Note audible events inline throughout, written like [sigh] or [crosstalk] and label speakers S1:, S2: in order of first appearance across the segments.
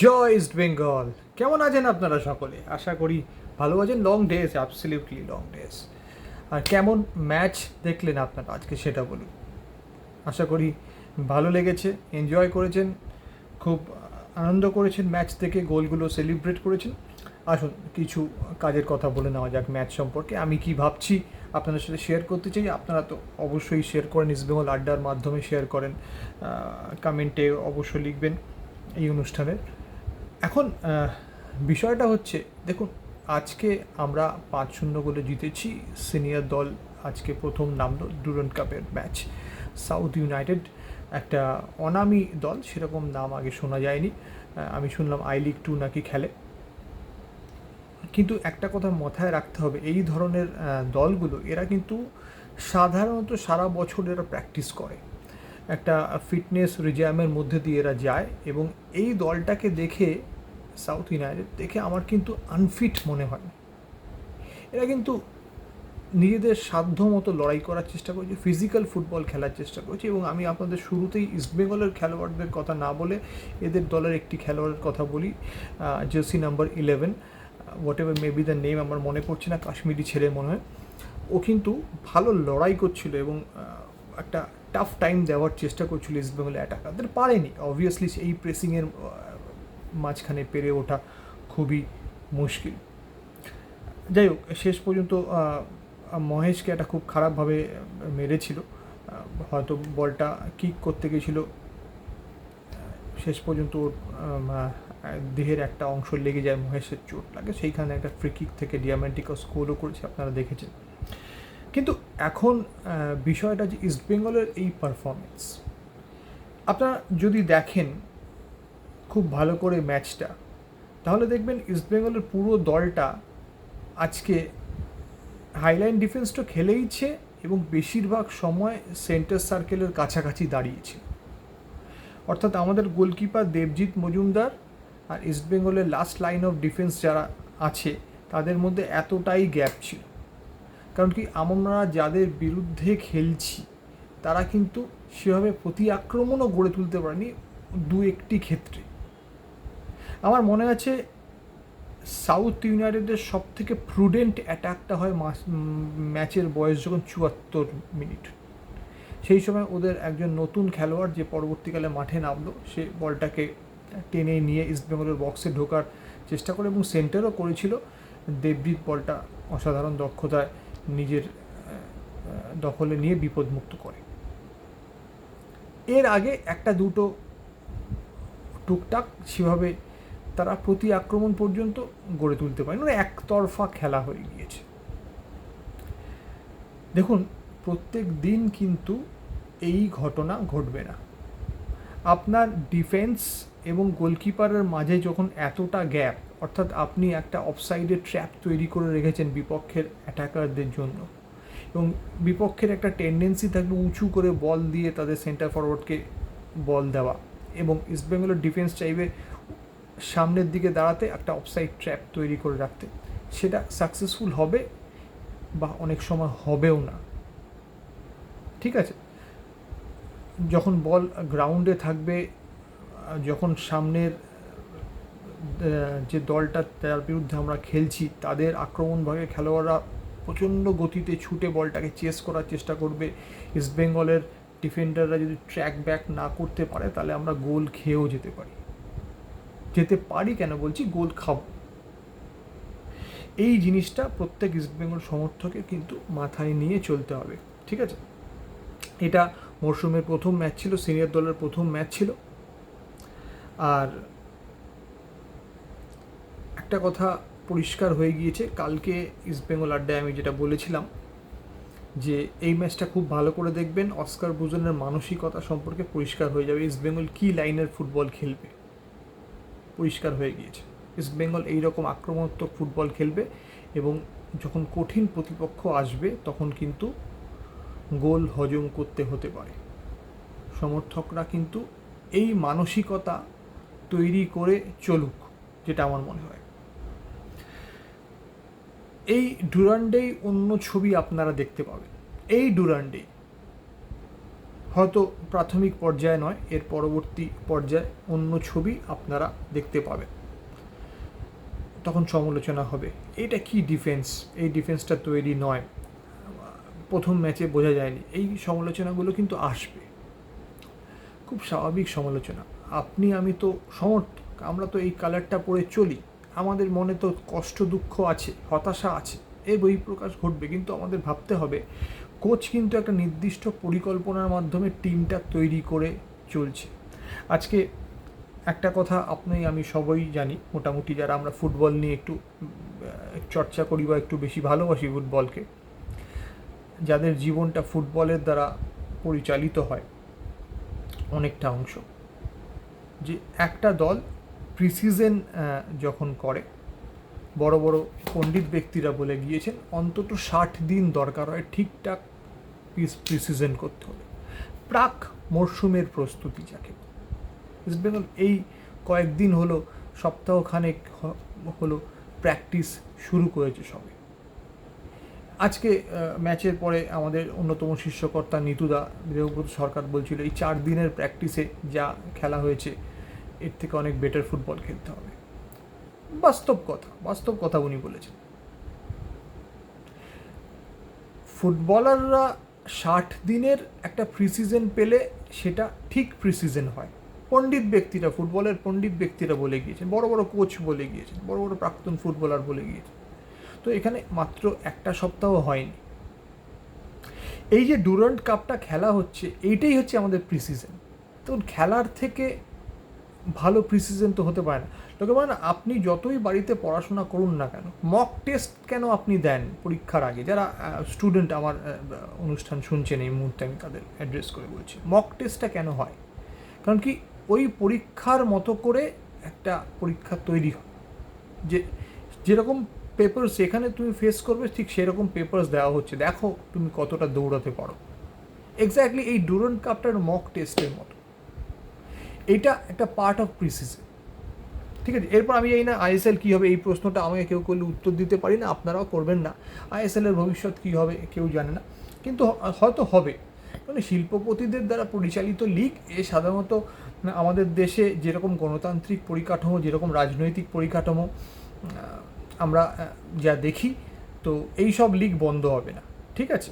S1: জয় east Bengal. কেমন আছেন আপনারা সকলে? আশা করি ভালো আছেন। Long days absolutely long days আর কেমন ম্যাচ দেখলেন আপনারা? আজকে সেটা বলুন। আশা করি ভালো লেগেছে এনজয় করেছেন, খুব আনন্দ করেছেন ম্যাচ থেকে গোলগুলো সেলিব্রেট করেছেন। আসুন, কিছু কাজের কথা বলে নেওয়া যাক ম্যাচ সম্পর্কে। আমি কি ভাবছি আপনাদের সাথে শেয়ার করতে চাই? আপনারা তো অবশ্যই শেয়ার করেন ইস্টবেঙ্গল আড্ডার মাধ্যমে শেয়ার করেন। কমেন্টে অবশ্যই লিখবেন এই অনুষ্ঠানের। এখন বিষয়টা হচ্ছে, দেখুন, আজকে আমরা পাঁচ শূন্য গোলে জিতেছি, সিনিয়র দল আজকে প্রথম নামলো ডুরান্ট কাপের ম্যাচ। সাউথ ইউনাইটেড একটা অনামি দল, সেরকম নাম আগে শোনা যায়নি। আমি শুনলাম আই লিগ টু নাকি খেলে। কিন্তু একটা কথা মাথায় রাখতে হবে, এই ধরনের দলগুলো, এরা কিন্তু সাধারণত সারা বছর এরা প্র্যাকটিস করে। একটা ফিটনেস রিজামের মধ্যে দিয়ে এরা যায় এবং এই দলটাকে দেখে সাউথ ইউনাইটেড, দেখে আমার কিন্তু আনফিট মনে হয়। এরা কিন্তু নিজেদের সাধ্য মতো লড়াই করার চেষ্টা করছে ফিজিক্যাল ফুটবল খেলার চেষ্টা করছে এবং আমি আপনাদের শুরুতেই ইস্টবেঙ্গলের খেলোয়াড়দের কথা না বলে এদের দলের একটি খেলোয়াড়ের কথা বলি jersey number eleven whatever maybe the name আমার মনে পড়ছে না, কাশ্মীরি ছেলে মনে হয়। ও কিন্তু ভালো লড়াই করছিল এবং একটা টাফ টাইম দেওয়ার চেষ্টা করছিল ইস্টবেঙ্গল অ্যাটাকারদের পারেনি। অবভিয়াসলি এই প্রেসিংয়ের মাঝখানে পেরে ওঠা খুবই মুশকিল। যাই হোক, শেষ পর্যন্ত মহেশকে একটা খুব খারাপভাবে মেরেছিল। হয়তো বলটা কিক করতে গেছিল। শেষ পর্যন্ত ওর দেহের একটা অংশ লেগে যায় মহেশের চোট লাগে সেইখানে একটা ফ্রি কিক থেকে ডিয়ামেন্টিকা স্কোরও করেছে, আপনারা দেখেছেন। কিন্তু এখন বিষয়টা যে ইস্টবেঙ্গলের এই পারফরমেন্স আপনারা যদি দেখেন খুব ভালো করে ম্যাচটা। তাহলে দেখবেন ইস্টবেঙ্গলের পুরো দলটা আজকে হাইলাইন ডিফেন্সটা খেলেইছে এবং বেশিরভাগ সময় সেন্টার সার্কেলের কাছাকাছি দাঁড়িয়েছে। অর্থাৎ আমাদের গোলকিপার দেবজিৎ মজুমদার আর ইস্টবেঙ্গলের লাস্ট লাইন অফ ডিফেন্স যারা আছে, তাদের মধ্যে এতটাই গ্যাপ ছিল। কারণ কি, আমরা যাদের বিরুদ্ধে খেলছি, তারা কিন্তু সেভাবে প্রতি আক্রমণও গড়ে তুলতে পারেনি দু একটি ক্ষেত্রে। আমার মনে আছে সাউথ ইউনাইটেডের সব থেকে প্রুডেন্ট অ্যাটাকটা হয় ম্যাচের বয়স যখন চুয়াত্তর মিনিট। সেই সময় ওদের একজন নতুন খেলোয়াড় যে পরবর্তীকালে মাঠে নামলো, সে বলটাকে টেনে নিয়ে ইস্টবেঙ্গলের বক্সে ঢোকার চেষ্টা করে এবং সেন্টারও করেছিল। দেবজিৎ বলটা অসাধারণ দক্ষতায় নিজের দখলে নিয়ে বিপদমুক্ত করে। এর আগে একটা দুটো টুকটাক সেভাবে তারা প্রতি আক্রমণ পর্যন্ত গড়ে তুলতে পারে। মানে একতরফা খেলা হয়ে গিয়েছে। দেখুন, প্রত্যেক দিন কিন্তু এই ঘটনা ঘটবে না। আপনার ডিফেন্স এবং গোলকিপারের মাঝে যখন এতটা গ্যাপ অর্থাৎ আপনি একটা অফসাইডের ট্র্যাপ তৈরি করে রেখেছেন বিপক্ষের অ্যাটাকারদের জন্য, এবং বিপক্ষের একটা টেন্ডেন্সি থাকবে উঁচু করে বল দিয়ে তাদের সেন্টার ফরওয়ার্ডকে বল দেওয়া, এবং ইস্টবেঙ্গলের ডিফেন্স চাইবে সামনের দিকে দাঁড়াতে একটা অফসাইড ট্র্যাপ তৈরি করে রাখতে। সেটা সাকসেসফুল হবে বা অনেক সময় হবেও না। ঠিক আছে? যখন বল গ্রাউন্ডে থাকবে, যখন সামনের যে দলটা তার বিরুদ্ধে আমরা খেলছি, তাদের আক্রমণভাগে খেলোয়াড়রা প্রচণ্ড গতিতে ছুটে বলটাকে চেস করার চেষ্টা করবে। ইস্টবেঙ্গলের ডিফেন্ডাররা যদি ট্র্যাক ব্যাক না করতে পারে, তাহলে আমরা গোল খেয়েও যেতে পারি। যেতে পারি কেন বলছি গোল খাব। এই জিনিসটা প্রত্যেক ইস্টবেঙ্গল সমর্থকের কিন্তু মাথায় নিয়ে চলতে হবে, ঠিক আছে? এটা মরশুমের প্রথম ম্যাচ ছিল, সিনিয়র দলের প্রথম ম্যাচ ছিল। আর একটা কথা পরিষ্কার হয়ে গিয়েছে, কালকে ইস্টবেঙ্গল আড্ডায় আমি যেটা বলেছিলাম যে এই ম্যাচটা খুব ভালো করে দেখবেন, অস্কার বুজনের মানসিকতা সম্পর্কে পরিষ্কার হয়ে যাবে। ইস্টবেঙ্গল কী লাইনের ফুটবল খেলবে? পরিষ্কার হয়ে গিয়েছে। ইস্টবেঙ্গল এইরকম আক্রমণাত্মক ফুটবল খেলবে এবং যখন কঠিন প্রতিপক্ষ আসবে, তখন কিন্তু গোল হজম করতে হতে পারে। সমর্থকরা কিন্তু এই মানসিকতা তৈরি করে চলুক, যেটা আমার মনে হয়। এই ডুরান্ডেই অন্য ছবি আপনারা দেখতে পাবেন। এই ডুরান্ডেই হয়তো প্রাথমিক পর্যায়ে নয়, এর পরবর্তী পর্যায়ে অন্য ছবি আপনারা দেখতে পাবেন। তখন সমালোচনা হবে, এটা কি ডিফেন্স এই ডিফেন্সটা তৈরি নয়। প্রথম ম্যাচে বোঝা যায়নি। এই সমালোচনাগুলো কিন্তু আসবে। খুব স্বাভাবিক সমালোচনা। আপনি, আমি তো সমর্থক, আমরা তো এই কালারটা পরে চলি। আমাদের মনে তো কষ্ট, দুঃখ আছে, হতাশা আছে। এই বই প্রকাশ ঘটবে, কিন্তু আমাদের ভাবতে হবে কোচ কিন্তু একটা নির্দিষ্ট পরিকল্পনার মাধ্যমে টিমটা তৈরি করে চলছে। আজকে একটা কথা আপনি, আমি সবাই জানি, মোটামুটি যারা আমরা ফুটবল নিয়ে একটু চর্চা করি বা একটু বেশি ভালোবাসি ফুটবলকে, যাদের জীবনটা ফুটবলের দ্বারা পরিচালিত হয় অনেকটা অংশ, যে একটা দল প্রিসিজন যখন করে, বড় বড় পণ্ডিত ব্যক্তিরা বলে গিয়েছেন, অন্তত ষাট দিন দরকার হয় ঠিকঠাক প্রিসিজন করতে হবে। প্রাক মরশুমের প্রস্তুতি যাকে। বেঙ্গল এই কয়েকদিন হলো, সপ্তাহখানেক হলো প্র্যাকটিস শুরু করেছে সবে। আজকে ম্যাচের পরে আমাদের অন্যতম শীর্ষকর্তা নিতুদা, দেবব্রত সরকার বলছিল, এই চার দিনের প্র্যাকটিসে যা খেলা হয়েছে, এর থেকে অনেক বেটার ফুটবল খেলতে হবে। বাস্তব কথা বাস্তব কথা উনি বলেছেন। ফুটবলাররা ষাট দিনের একটা প্রিসিজন পেলে সেটা ঠিক প্রিসিজন হয়। পণ্ডিত ব্যক্তিরা, ফুটবলের পণ্ডিত ব্যক্তিরা বলে গিয়েছেন, বড় বড় কোচ বলে গিয়েছেন, বড় বড় প্রাক্তন ফুটবলার বলে গিয়েছেন। তো এখানে মাত্র একটা সপ্তাহ হয়নি। এই যে ডুরান্ট কাপটা খেলা হচ্ছে, এইটাই হচ্ছে আমাদের প্রিসিজন তো খেলার থেকে ভালো প্রিসিজন তো হতে পারে না। লোকে বলে না, আপনি যতই বাড়িতে পড়াশোনা করুন না কেন মক টেস্ট কেন আপনি দেন পরীক্ষার আগে? যারা স্টুডেন্ট আমার অনুষ্ঠান শুনছেন এই মুহূর্তে, আমি তাদের অ্যাড্রেস করে বলছি। মক টেস্টটা কেন হয়? কারণ কি, ওই পরীক্ষার মতো করে একটা পরীক্ষা তৈরি হয়। যে, যেরকম পেপার্স এখানে তুমি ফেস করবে, ঠিক সেরকম পেপার্স দেওয়া হচ্ছে। দেখো তুমি কতটা দৌড়াতে পারো। এক্স্যাক্টলি এই ডুরান্ট কাপটার মক টেস্টের মতো। এটা একটা পার্ট অফ প্রিসিজন ঠিক আছে? এরপর আমি জানি না আইএসএল কী হবে, এই প্রশ্নটা আমাকে কেউ করলে উত্তর দিতে পারি না, আপনারাও করবেন না। আইএসএল এর ভবিষ্যৎ কী হবে, কেউ জানে না। কিন্তু হয়তো হবে। মানে শিল্পপতিদের দ্বারা পরিচালিত লিগ, এ সাধারণত আমাদের দেশে যেরকম গণতান্ত্রিক পরিকাঠামো, যেরকম রাজনৈতিক পরিকাঠামো আমরা যা দেখি, তো এই সব লিগ বন্ধ হবে না। ঠিক আছে?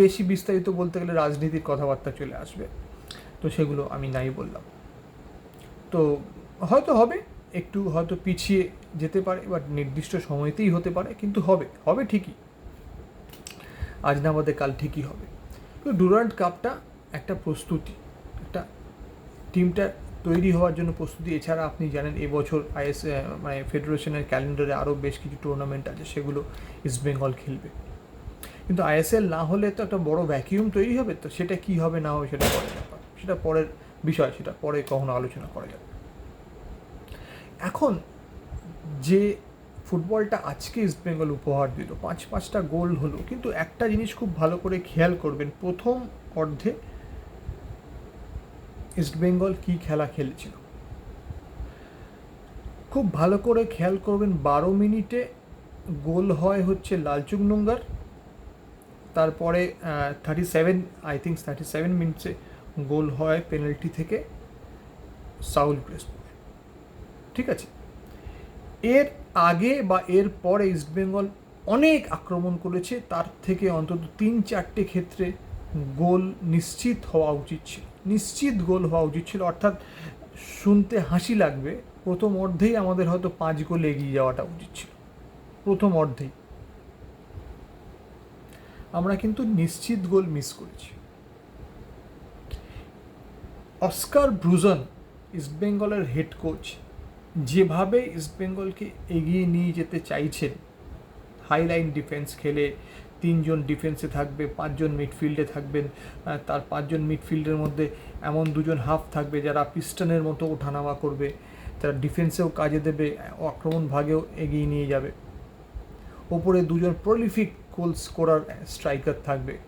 S1: বেশি বিস্তারিত বলতে গেলে রাজনীতির কথাবার্তা চলে আসবে। তো সেগুলো আমি নাই বললাম। তো হয়তো হবে, একটু হয়তো পিছিয়ে যেতে পারে বাট নির্দিষ্ট সময়তেই হতে পারে, কিন্তু হবে হবে ঠিকই। আজ না বাদে কাল ঠিকই হবে। কিন্তু ডুরান্ট কাপটা একটা প্রস্তুতি, একটা টিমটা তৈরি হওয়ার জন্য প্রস্তুতি। এছাড়া আপনি জানেন, এবছর আইএস মানে ফেডারেশনের ক্যালেন্ডারে আরও বেশ কিছু টুর্নামেন্ট আছে, সেগুলো ইস্ট বেঙ্গল খেলবে। কিন্তু আইএসএল না হলে তো একটা বড় ভ্যাকিউম তৈরি হবে, তো সেটা কি হবে না হবে সেটা পরের ব্যাপার। সেটা পরের বিষয়, সেটা পরে কখনো আলোচনা করা যাবে। এখন যে ফুটবলটা আজকে ইস্ট বেঙ্গল উপহার দিল, পাঁচ পাঁচটা গোল হলো, কিন্তু একটা জিনিস খুব ভালো করে খেয়াল করবেন, প্রথম অর্ধে ইস্ট বেঙ্গল কি খেলা খেলেছিল? খুব ভালো করে খেয়াল করবেন, বারো মিনিটে গোল হয় হচ্ছে লালচুক নোঙ্গার তারপরে thirty seven I think thirty seven মিনিটসে goal হয় পেনাল্টি থেকে সাউল ক্রেসপোর ঠিক আছে? এর আগে বা এর পরে ইস্টবেঙ্গল অনেক আক্রমণ করেছে, তার থেকে অন্তত তিন চারটে ক্ষেত্রে গোল নিশ্চিত হওয়া উচিত ছিল। নিশ্চিত গোল হওয়া উচিত ছিল, অর্থাৎ শুনতে হাসি লাগবে। প্রথম অর্ধেই আমাদের হয়তো পাঁচ গোল এগিয়ে যাওয়াটা উচিত ছিল। প্রথম অর্ধেই। আমরা কিন্তু নিশ্চিত গোল মিস করেছি। অস্কার ব্রুজন ইস্টবেঙ্গলের হেড কোচ যেভাবে ইস্টবেঙ্গলকে এগিয়ে নিয়ে যেতে চাইছেন হাইলাইন ডিফেন্স খেলে তিনজন ডিফেন্সে থাকবে, পাঁচজন মিডফিল্ডে থাকবেন তার পাঁচজন মিডফিল্ডের মধ্যে এমন দুজন হাফ থাকবে যারা পিস্টনের মতো ওঠানামা করবে, তারা ডিফেন্সেও কাজে দেবে, আক্রমণ ভাগেও এগিয়ে নিয়ে যাবে। ওপরে দুজন প্রলিফিক গোল স্কোরার স্ট্রাইকার থাকবে।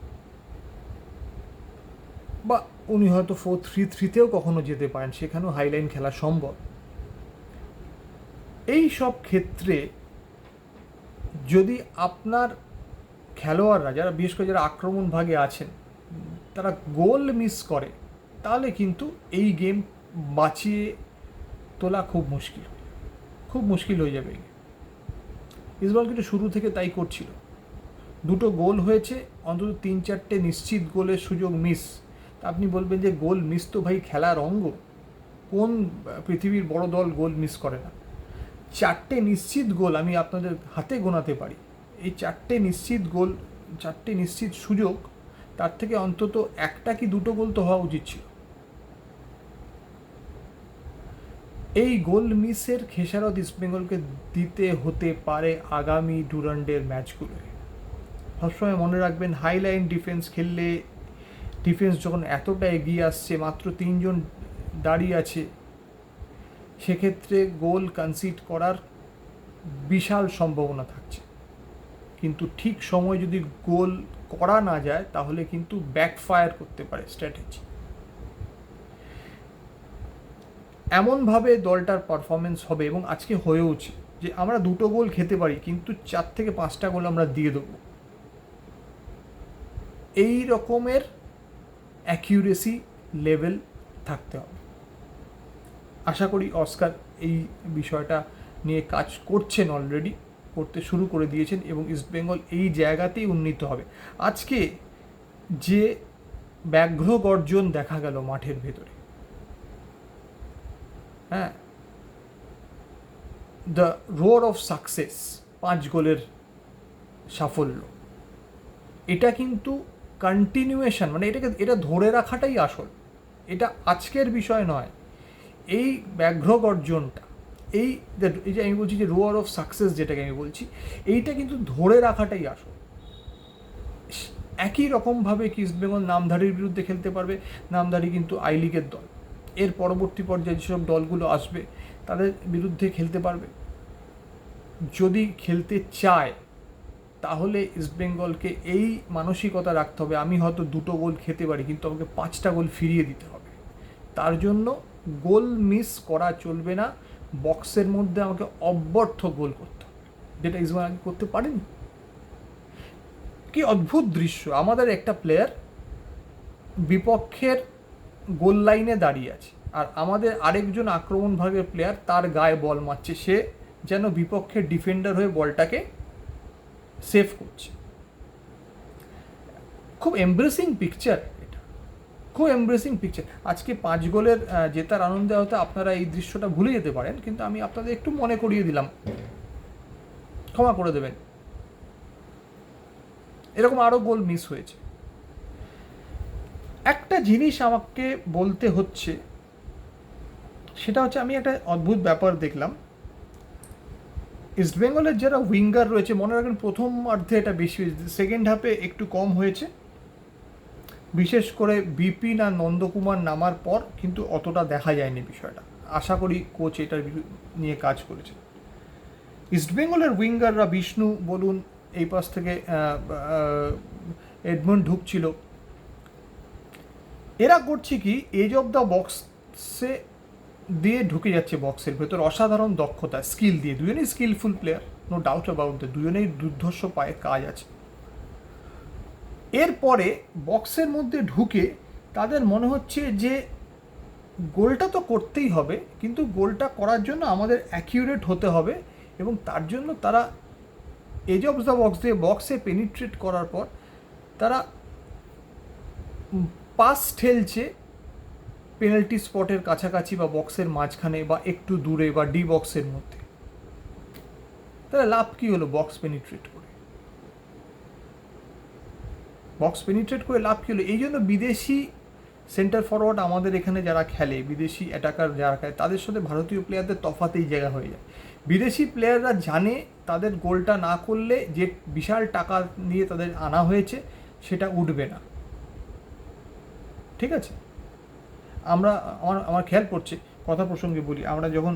S1: বা উনি হয়তো ফোর থ্রি থ্রিতেও কখনো যেতে পারেন, সেখানেও হাইলাইন খেলা সম্ভব। এই সব ক্ষেত্রে যদি আপনার খেলোয়াড়রা যারা, বিশেষ করে যারা আক্রমণ ভাগে আছেন, তারা গোল মিস করে, তাহলে কিন্তু এই গেম বাঁচিয়ে তোলা খুব মুশকিল। খুব মুশকিল হয়ে যাবে ইসবল কিন্তু শুরু থেকে তাই করছিল। দুটো গোল হয়েছে, অন্তত তিন চারটে নিশ্চিত গোলের সুযোগ মিস তা আপনি বলবেন যে গোল মিস তো ভাই খেলার অঙ্গ। কোন পৃথিবীর বড় দল গোল মিস করে না? চারটে নিশ্চিত গোল আমি আপনাদের হাতে গোনাতে পারি। এই চারটে নিশ্চিত গোল, চারটে নিশ্চিত সুযোগ, তার থেকে অন্তত একটা কি দুটো গোল তো হওয়া উচিত ছিল। এই গোল মিসের খেসারত ইস্টবেঙ্গলকে দিতে হতে পারে আগামী ডুরান্ডের ম্যাচগুলোয় সবসময় মনে রাখবেন, হাইলাইন ডিফেন্স খেললে ডিফেন্স যখন এতটা এগিয়ে আসছে, মাত্র তিনজন দাঁড়িয়ে আছে সেক্ষেত্রে গোল কনসিড করার বিশাল সম্ভাবনা থাকছে। কিন্তু ঠিক সময় যদি গোল করা না যায়, তাহলে কিন্তু ব্যাকফায়ার করতে পারে স্ট্র্যাটেজি এমনভাবে দলটার পারফরমেন্স হবে এবং আজকে হয়েওছে যে আমরা দুটো গোল খেতে পারি, কিন্তু চার থেকে পাঁচটা গোল আমরা দিয়ে দেবো। এই রকমের অ্যাকিউরেসি লেভেল থাকতে হবে। আশা করি অস্কার এই বিষয়টা নিয়ে কাজ করছেন অলরেডি করতে শুরু করে দিয়েছেন এবং ইস্টবেঙ্গল এই জায়গাতেই উন্নীত হবে। আজকে যে ব্যাঘ্র গর্জন দেখা গেল মাঠের ভেতরে হ্যাঁ দ্য রোর অফ সাকসেস পাঁচ গোলের সাফল্য, এটা কিন্তু কন্টিনিউয়েশন মানে এটাকে, এটা ধরে রাখাটাই আসল। এটা আজকের বিষয় নয়। এই ব্যাঘ্র গর্জনটা, এই এই যে আমি বলছি যে রোয়ার অফ সাকসেস যেটাকে আমি বলছি, এইটা কিন্তু ধরে রাখাটাই আসল। একই রকমভাবে কি ইস্টবেঙ্গল নামধারীর বিরুদ্ধে খেলতে পারবে? নামধারী কিন্তু আই লিগের দল। এর পরবর্তী পর্যায়ে যেসব দলগুলো আসবে, তাদের বিরুদ্ধে খেলতে পারবে। যদি খেলতে চায়, তাহলে ইস্টবেঙ্গলকে এই মানসিকতা রাখতে হবে। আমি হয়তো দুটো গোল খেতে পারি, কিন্তু আমাকে পাঁচটা গোল ফিরিয়ে দিতে হবে। তার জন্য গোল মিস করা চলবে না। বক্সের মধ্যে আমাকে অব্যর্থ গোল করতে যেটা ইসমাইল আগে করতে পারেনি। কি অদ্ভুত দৃশ্য। আমাদের একটা প্লেয়ার বিপক্ষের গোল লাইনে দাঁড়িয়ে আছে। আর আমাদের আরেকজন আক্রমণ ভাগের প্লেয়ার তার গায়ে বল মারছে। সে যেন বিপক্ষের ডিফেন্ডার হয়ে বলটাকে সেভ করছে। খুব এমব্রেসিং পিকচার খুব এমব্রেসিং পিকচার আজকে পাঁচ গোলের জেতার আনন্দে হয়তো আপনারা এই দৃশ্যটা ভুলে যেতে পারেন, কিন্তু আমি আপনাদের একটু মনে করিয়ে দিলাম। ক্ষমা করে দেবেন। এরকম আরও গোল মিস হয়েছে। একটা জিনিস আমাকে বলতে হচ্ছে, সেটা হচ্ছে আমি একটা অদ্ভুত ব্যাপার দেখলাম। ইস্টবেঙ্গলের যারা উইঙ্গার রয়েছে, মনে রাখবেন প্রথম অর্ধে এটা বেশি হয়েছে সেকেন্ড হাফে একটু কম হয়েছে। বিশেষ করে বিপিন আর নন্দকুমার নামার পর কিন্তু অতটা দেখা যায়নি বিষয়টা। আশা করি কোচ এটার নিয়ে কাজ করেছে। ইস্টবেঙ্গলের উইঙ্গাররা বিষ্ণু বলুন, এই পাশ থেকে এডমন্ড ঢুকছিল। এরা করছে কি এজ অফ দ্য বক্সে দিয়ে ঢুকে যাচ্ছে বক্সের ভেতর। অসাধারণ দক্ষতা স্কিল দিয়ে। দুজনেই skilful player no doubt about দুজনেই দুর্ধর্ষ পায়ে কাজ আছে। এরপরে বক্সের মধ্যে ঢুকে তাদের মনে হচ্ছে যে গোলটা তো করতেই হবে, কিন্তু গোলটা করার জন্য আমাদের অ্যাকিউরেট হতে হবে এবং তার জন্য তারা এজ অফ দ্য বক্স দিয়ে বক্সে পেনিট্রেট করার পর তারা পাস ঠেলছে পেনাল্টি স্পটের কাছাকাছি বা বক্সের মাঝখানে বা একটু দূরে বা ডি বক্সের মধ্যে। তাহলে লাভ কি হলো বক্স পেনিট্রেট করে? বক্স পেনিট্রেট করে লাভ কি হলো? এই জন্য বিদেশি সেন্টার ফরওয়ার্ড আমাদের এখানে যারা খেলে, বিদেশি অ্যাটাকার যারা খেলে, তাদের সাথে ভারতীয় প্লেয়ারদের তফাতেই জায়গা হয়ে যায়। বিদেশি প্লেয়াররা জানে তাদের গোলটা না করলে যে বিশাল টাকা নিয়ে তাদের আনা হয়েছে, সেটা উঠবে না। ঠিক আছে? আমরা, আমার আমার খেয়াল পড়ছে, কথা প্রসঙ্গে বলি। আমরা যখন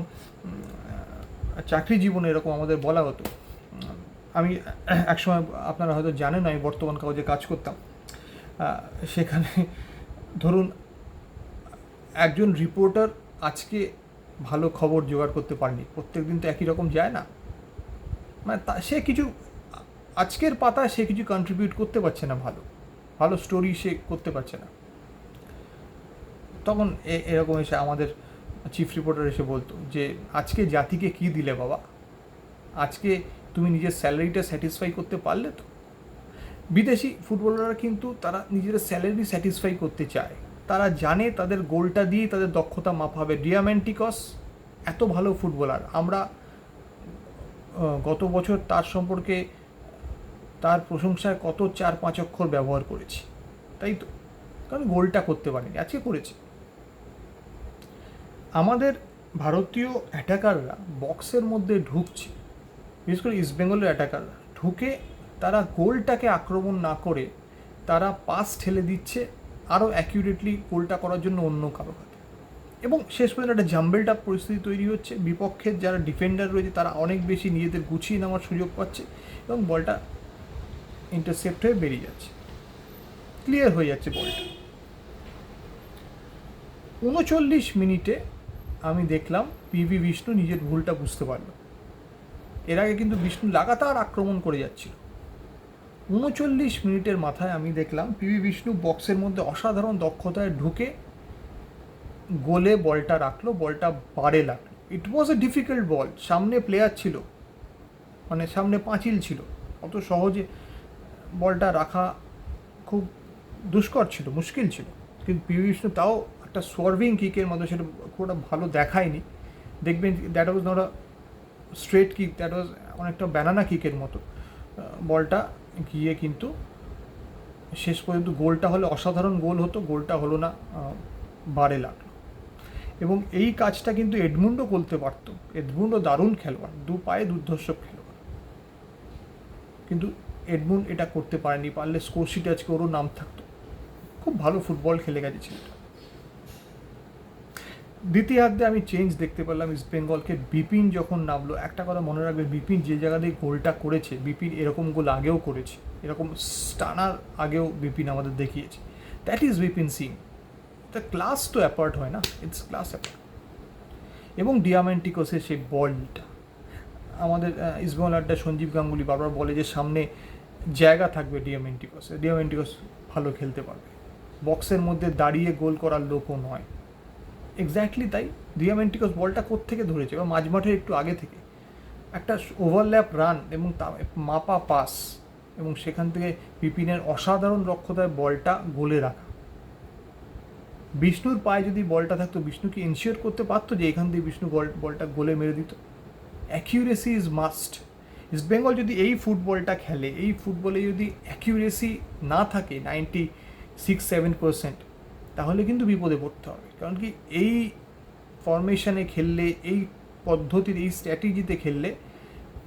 S1: চাকরি জীবনে এরকম আমাদের বলা হতো আমি [clears throat] একসময় আপনারা হয়তো জানেন, আমি বর্তমান কাগজে কাজ করতাম। সেখানে ধরুন, একজন রিপোর্টার আজকে ভালো খবর জোগাড় করতে পারেনি প্রত্যেক দিন তো একই রকম যায় না। মানে তা, সে কিছু, আজকের পাতায় সে কিছু কন্ট্রিবিউট করতে পারছে না ভালো। ভালো স্টোরি সে করতে পারছে না। তখন এ- এরকম এসে আমাদের চিফ রিপোর্টার এসে বলতো যে, আজকে জাতিকে কি দিলে বাবা? আজকে তুমি নিজের স্যালারিটা স্যাটিসফাই করতে পারলে তো। বিদেশি ফুটবলাররা কিন্তু তারা নিজের স্যালারি স্যাটিসফাই করতে চায়। তারা জানে তাদের গোলটা দিয়ে তাদের দক্ষতা মাপা হবে। ডিয়ামেন্টিকস এত ভালো ফুটবলার। আমরা গত বছর তার সম্পর্কে তার প্রশংসায় কত চার পাঁচ অক্ষর ব্যবহার করেছি। তাই তো? কারণ গোলটা করতে পারেনি, আজকে করেছে। আমাদের ভারতীয় অ্যাটাকাররা বক্সের মধ্যে ঢুকছে। বিশেষ করে ইস্টবেঙ্গলের অ্যাটাকার ঢুকে তারা গোলটাকে আক্রমণ না করে তারা পাস ঠেলে দিচ্ছে আরও অ্যাকিউরেটলি গোলটা করার জন্য অন্য কারও হাতে। এবং শেষ পর্যন্ত একটা জাম্বেলটা পরিস্থিতি তৈরি হচ্ছে। বিপক্ষের যারা ডিফেন্ডার রয়েছে তারা অনেক বেশি নিজেদের গুছিয়ে নেওয়ার সুযোগ পাচ্ছে এবং বলটা ইন্টারসেপ্ট হয়ে বেরিয়ে যাচ্ছে। ক্লিয়ার হয়ে যাচ্ছে বলটা। উনচল্লিশ মিনিটে আমি দেখলাম পিভি বিষ্ণু নিজের ভুলটা বুঝতে পারল। এর আগে কিন্তু বিষ্ণু লাগাতার আক্রমণ করে যাচ্ছিল। উনচল্লিশ মিনিটের মাথায় আমি দেখলাম পিভি বিষ্ণু বক্সের মধ্যে অসাধারণ দক্ষতায় ঢুকে গোলে বলটা রাখল, বলটা বারে লাগল। ইট ওয়াজ এ ডিফিকাল্ট বল সামনে প্লেয়ার ছিল মানে সামনে পাঁচিল ছিল। অত সহজে বলটা রাখা খুব দুষ্কর ছিল, মুশকিল ছিল। কিন্তু পিভি বিষ্ণু তাও একটা সোয়ার্ভিং কিকের মতো সেটা খুব ভালো দেখায়নি। দেখবেন that was not a straight kick that was অনেকটা ব্যানানা কিকের মতো। বলটা গিয়ে কিন্তু শেষ পর্যন্ত গোলটা হলে অসাধারণ গোল হতো, গোলটা হলো না বারে লাগল। এবং এই কাজটা কিন্তু এডমুন্ডো করতে পারতো। এডমুন্ডো দারুণ খেলোয়াড়, দু পায়ে দুর্ধর্ষ খেলোয়াড়। কিন্তু এডমুন্ড এটা করতে পারেনি, পারলে স্কোর শিটে আজকে ওরও নাম থাকতো। খুব ভালো ফুটবল খেলে গেছে ছেলেটা। দ্বিতীয়ার্ধে আমি চেঞ্জ দেখতে পেলাম ইস্ট বেঙ্গলকে বিপিন যখন নামলো, একটা কথা মনে রাখবে, বিপিন যে জায়গা দিয়ে গোলটা করেছে, বিপিন এরকম গোল আগেও করেছে, এরকম স্টানার আগেও বিপিন আমাদের দেখিয়েছে। That is Bipin Singh. The class তো অ্যাপার্ট হয় না ইটস ক্লাস অ্যাপার্ট এবং ডিয়ামেন্টিকোসের সেই বলটা আমাদের ইস্টবেঙ্গল আড্ডা সঞ্জীব গাঙ্গুলি বারবার বলে যে, সামনে জায়গা থাকবে ডিয়ামেন্টিকোসে ডিয়ামেন্টিকোস ভালো খেলতে পারবে। বক্সের মধ্যে দাঁড়িয়ে গোল করার লোকও নয়। এক্স্যাক্টলি তাই। ডিয়ামেন্টিকস বলটা থেকে ধরেছে? বা মাঝমাঠের একটু আগে থেকে। একটা ওভারল্যাপ রান এবং তা, মাপা পাস এবং সেখান থেকে বিপিনের অসাধারণ দক্ষতায় বলটা গোলে রাখা। বিষ্ণুর পায়ে যদি বলটা থাকতো, বিষ্ণু কি ইনশিওর করতে পারতো যে এখান থেকে বিষ্ণু বল, বলটা গোলে মেরে দিত? Accuracy is must East Bengal যদি এই ফুটবলটা খেলে, এই ফুটবলে যদি অ্যাকিউরেসি না থাকে নাইনটি সিক্স সেভেন পার্সেন্ট তাহলে কিন্তু বিপদে পড়তে হবে। কারণ কি এই ফরমেশনে খেললে, এই পদ্ধতির, এই স্ট্র্যাটেজিতে খেললে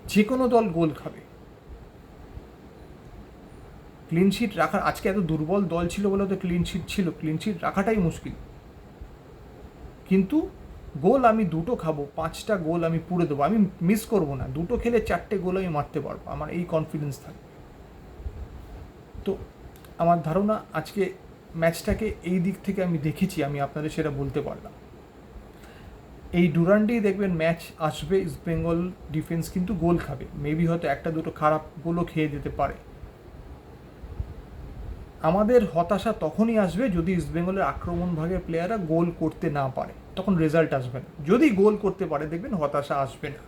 S1: যে কোনো দল গোল খাবে। ক্লিনশিট রাখার, আজকে এত দুর্বল দল ছিল বলে তো ক্লিনশিট ছিল। ক্লিনশিট রাখাটাই মুশকিল। কিন্তু গোল আমি দুটো খাব, পাঁচটা গোল আমি পুড়ে দেবো। আমি মিস করব না। দুটো খেলে চারটে গোল আমি মারতে পারব। আমার এই কনফিডেন্স থাকবে। তো আমার ধারণা আজকে ম্যাচটাকে এই দিক থেকে আমি দেখেছি, আমি আপনাদের সেটা বলতে পারলাম। এই ডুরান্ডেই দেখবেন ম্যাচ আসবে, ইস্ট বেঙ্গল ডিফেন্স কিন্তু গোল খাবে। মেবি হয়তো একটা দুটো খারাপ গোলও খেয়ে যেতে পারে। আমাদের হতাশা তখনই আসবে যদি ইস্টবেঙ্গলের আক্রমণ ভাগের প্লেয়াররা গোল করতে না পারে। তখন রেজাল্ট আসবে না। যদি গোল করতে পারে, দেখবেন হতাশা আসবে না।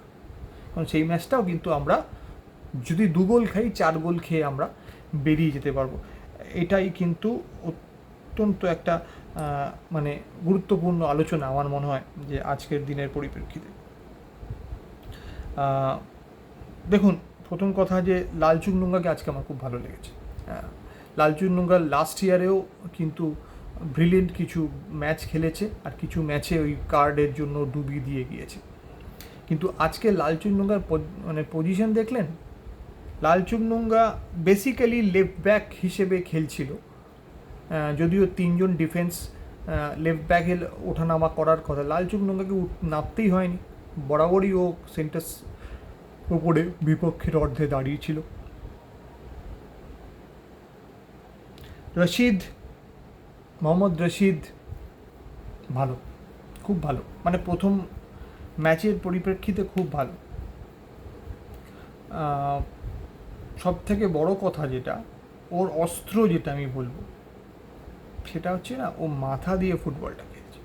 S1: কারণ সেই ম্যাচটাও কিন্তু আমরা যদি দু গোল খাই, চার গোল খেয়ে আমরা বেরিয়ে যেতে পারব। এটাই কিন্তু অত্যন্ত একটা মানে গুরুত্বপূর্ণ আলোচনা আমার মনে হয় যে আজকের দিনের পরিপ্রেক্ষিতে। দেখুন প্রথম কথা যে লালচুং নুঙ্গাকে আজকে আমার খুব ভালো লেগেছে। হ্যাঁ, লালচুং নুঙ্গা লাস্ট ইয়ারেও কিন্তু ব্রিলিয়েন্ট কিছু ম্যাচ খেলেছে আর কিছু ম্যাচে ওই কার্ডের জন্য ডুবিয়ে দিয়ে গিয়েছে। কিন্তু আজকে লালচুং নুঙ্গার মানে পজিশন দেখলেন? Lalchungnunga basically left back হিসেবে খেলছিল। যদিও তিনজন ডিফেন্স লেফট ব্যাকে ওঠানামা করার কথা। লালচুক উঠ- নামতেই হয়নি। বরাবরই ও সেন্টার উপরে বিপক্ষের অর্ধে দাঁড়িয়েছিল রশিদ, মোহাম্মদ রশিদ ভালো, খুব ভালো। মানে প্রথম ম্যাচের পরিপ্রেক্ষিতে খুব ভালো। সব থেকে বড় কথা যেটা, ওর অস্ত্র যেটা আমি বলব সেটা হচ্ছে না, ও মাথা দিয়ে ফুটবলটা খেলছে।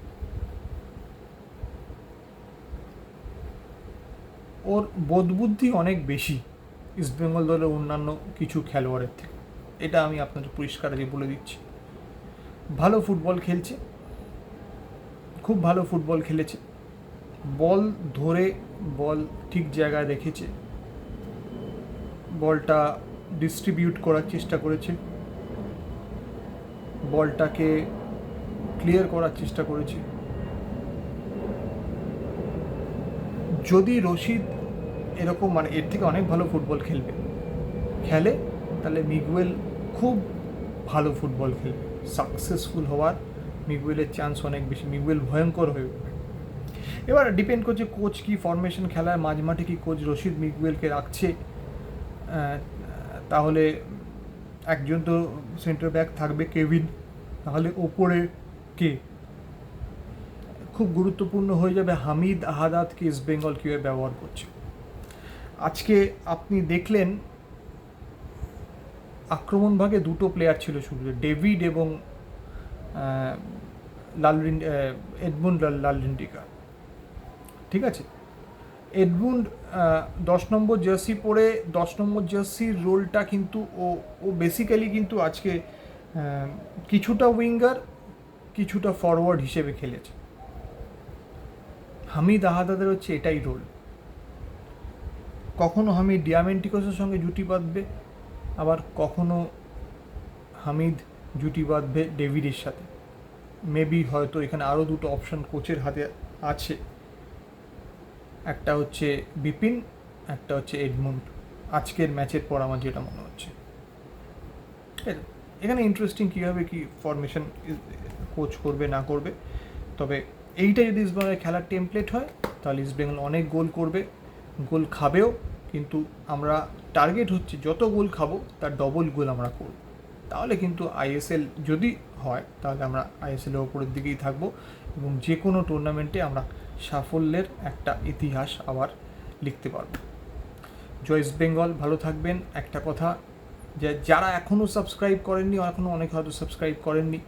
S1: ওর বোধবুদ্ধি অনেক বেশি ইস্টবেঙ্গল দলের অন্যান্য কিছু খেলোয়াড়ের থেকে। এটা আমি আপনাদের পরিষ্কার আগে বলে দিচ্ছি। ভালো ফুটবল খেলছে, খুব ভালো ফুটবল খেলেছে। বল ধরে, বল ঠিক জায়গায় রেখেছে। বলটা ডিস্ট্রিবিউট করার চেষ্টা করেছে। বলটাকে ক্লিয়ার করার চেষ্টা করেছি। যদি রশিদ এরকম মানে এর থেকে অনেক ভালো ফুটবল খেলবে, খেলে, তাহলে মিগুয়েল খুব ভালো ফুটবল খেলবে। সাকসেসফুল হওয়ার মিগুয়েলের চান্স অনেক বেশি, মিগুয়েল ভয়ঙ্কর হয়ে উঠবে। এবার ডিপেন্ড করছে কোচ কি ফরমেশন খেলায় মাঝ মাঠে কি কোচ রশিদ মিগুয়েলকে রাখছে তাহলে একজন তো সেন্টার ব্যাক থাকবে কেভিন তাহলে ওপরে কে? খুব গুরুত্বপূর্ণ হয়ে যাবে হামিদ আহাদাতকে ইস্ট বেঙ্গল কীভাবে ব্যবহার করছে। আজকে আপনি দেখলেন, আক্রমণ ভাগে দুটো প্লেয়ার ছিল শুরুতে ডেভিড এবং লালরিন এডমুন্ড লাল- লালরিন্ডিকা ঠিক আছে? এডমুন্ড দশ নম্বর জার্সি পরে দশ নম্বর জার্সির রোলটা কিন্তু ও ও বেসিক্যালি কিন্তু আজকে কিছুটা উইঙ্গার, কিছুটা ফরওয়ার্ড হিসেবে খেলেছে। হামিদ আহাদাদের হচ্ছে এটাই রোল। কখনো হামিদ ডিয়ামেন্টিকসের সঙ্গে জুটি বাঁধবে, আবার কখনো হামিদ জুটি বাঁধবে ডেভিডের সাথে। মেবি হয়তো এখানে আরও দুটো অপশন কোচের হাতে আছে। একটা হচ্ছে বিপিন, একটা হচ্ছে এডমুন্ড। আজকের ম্যাচের পর আমার যেটা মনে হচ্ছে। এখানে ইন্টারেস্টিং কীভাবে কি ফরমেশন কোচ করবে, না করবে। তবে এইটা যদি ইস্ট ইস্টবেঙ্গলের খেলার টেমপ্লেট হয়, তাহলে ইস্টবেঙ্গল অনেক গোল করবে। গোল খাবেও, কিন্তু আমরা টার্গেট হচ্ছে যত গোল খাব, তার ডবল গোল আমরা করব। তাহলে কিন্তু আইএসএল যদি হয়, তাহলে আমরা আইএসএলের ওপরের দিকেই থাকব এবং যে কোনো টুর্নামেন্টে আমরা সাফল্যের একটা ইতিহাস আবার লিখতে পারব। জয় ইস্ট বেঙ্গল, ভালো থাকবেন। একটা কথা, যে যারা এখনও সাবস্ক্রাইব করেননি এখনও অনেক হয়তো সাবস্ক্রাইব করেননি,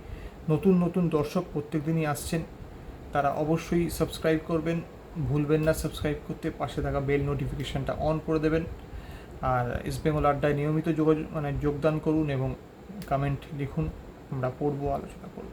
S1: নতুন নতুন দর্শক প্রত্যেক দিনই আসছেন, তারা অবশ্যই সাবস্ক্রাইব করবেন। ভুলবেন না, সাবস্ক্রাইব করতে পাশে থাকা বেল নোটিফিকেশানটা অন করে দেবেন। আর ইস্ট বেঙ্গল আড্ডায় নিয়মিত যোগাযোগ মানে যোগদান করুন এবং কমেন্ট লিখুন, আমরা পড়ব, আলোচনা করব।